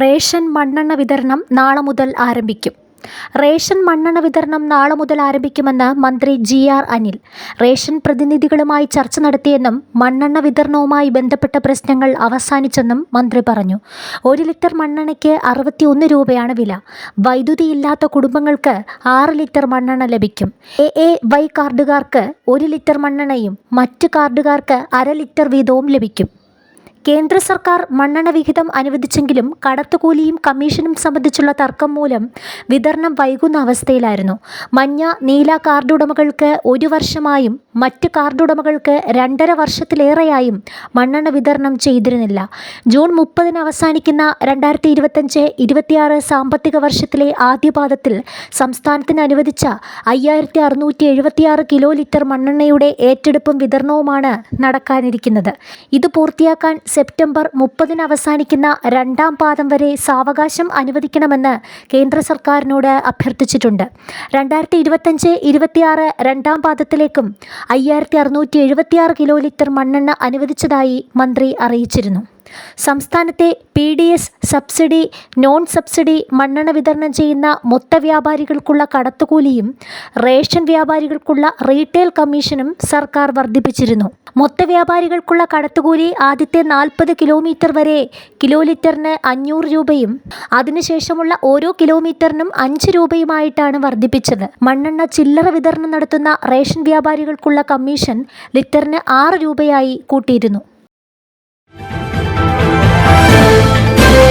Ration മണ്ണെണ്ണ വിതരണം നാളെ മുതൽ ആരംഭിക്കും. റേഷൻ മണ്ണെണ്ണ വിതരണം നാളെ മുതൽ ആരംഭിക്കുമെന്ന് മന്ത്രി ജി ആർ അനിൽ. റേഷൻ പ്രതിനിധികളുമായി ചർച്ച നടത്തിയെന്നും മണ്ണെണ്ണ വിതരണവുമായി ബന്ധപ്പെട്ട പ്രശ്നങ്ങൾ അവസാനിച്ചെന്നും മന്ത്രി പറഞ്ഞു. ഒരു ലിറ്റർ മണ്ണെണ്ണയ്ക്ക് അറുപത്തിയൊന്ന് രൂപയാണ് വില. വൈദ്യുതി ഇല്ലാത്ത കുടുംബങ്ങൾക്ക് ആറ് ലിറ്റർ മണ്ണെണ്ണ ലഭിക്കും. എ എ വൈ കാർഡുകാർക്ക് ഒരു ലിറ്റർ മണ്ണെണ്ണയും മറ്റ് കാർഡുകാർക്ക് അര ലിറ്റർ വീതവും ലഭിക്കും. കേന്ദ്ര സർക്കാർ മണ്ണെണ്ണ വിഹിതം അനുവദിച്ചെങ്കിലും കടത്തുകൂലിയും കമ്മീഷനും സംബന്ധിച്ചുള്ള തർക്കം മൂലം വിതരണം വൈകുന്ന അവസ്ഥയിലായിരുന്നു. മഞ്ഞ നീല കാർഡുടമകൾക്ക് ഒരു വർഷമായും മറ്റ് കാർഡുടമകൾക്ക് രണ്ടര വർഷത്തിലേറെയായും മണ്ണെണ്ണ വിതരണം ചെയ്തിരുന്നില്ല. ജൂൺ മുപ്പതിന് അവസാനിക്കുന്ന രണ്ടായിരത്തി ഇരുപത്തഞ്ച് ഇരുപത്തിയാറ് സാമ്പത്തിക വർഷത്തിലെ ആദ്യപാദത്തിൽ സംസ്ഥാനത്തിന് അനുവദിച്ച അയ്യായിരത്തി അറുന്നൂറ്റി എഴുപത്തിയാറ് കിലോ ലിറ്റർ മണ്ണെണ്ണയുടെ ഏറ്റെടുപ്പും വിതരണവുമാണ് നടക്കാനിരിക്കുന്നത്. ഇത് പൂർത്തിയാക്കാൻ സെപ്റ്റംബർ മുപ്പതിന് അവസാനിക്കുന്ന രണ്ടാം പാദം വരെ സാവകാശം അനുവദിക്കണമെന്ന് കേന്ദ്ര സർക്കാരിനോട് അഭ്യർത്ഥിച്ചിട്ടുണ്ട്. രണ്ടായിരത്തി ഇരുപത്തഞ്ച് ഇരുപത്തിയാറ് രണ്ടാം പാദത്തിലേക്കും അയ്യായിരത്തി അറുന്നൂറ്റി എഴുപത്തിയാറ് കിലോ ലിറ്റർ മണ്ണെണ്ണ അനുവദിച്ചതായി മന്ത്രി അറിയിച്ചിരുന്നു. സംസ്ഥാനത്തെ P D S subsidy non subsidy മണ്ണെണ്ണ വിതരണം ചെയ്യുന്ന മൊത്ത വ്യാപാരികൾക്കുള്ള കടത്തുകൂലിയും റേഷൻ വ്യാപാരികൾക്കുള്ള റീറ്റെയിൽ കമ്മീഷനും സർക്കാർ വർദ്ധിപ്പിച്ചിരുന്നു. മൊത്ത വ്യാപാരികൾക്കുള്ള കടത്തുകൂലി ആദ്യത്തെ നാൽപ്പത് കിലോമീറ്റർ വരെ കിലോ ലിറ്ററിന് അഞ്ഞൂറ് രൂപയും അതിനുശേഷമുള്ള ഓരോ കിലോമീറ്ററിനും അഞ്ച് രൂപയുമായിട്ടാണ് വർദ്ധിപ്പിച്ചത്. മണ്ണെണ്ണ ചില്ലറ വിതരണം നടത്തുന്ന റേഷൻ വ്യാപാരികൾക്കുള്ള കമ്മീഷൻ ലിറ്ററിന് ആറ് രൂപയായി കൂട്ടിയിരുന്നു.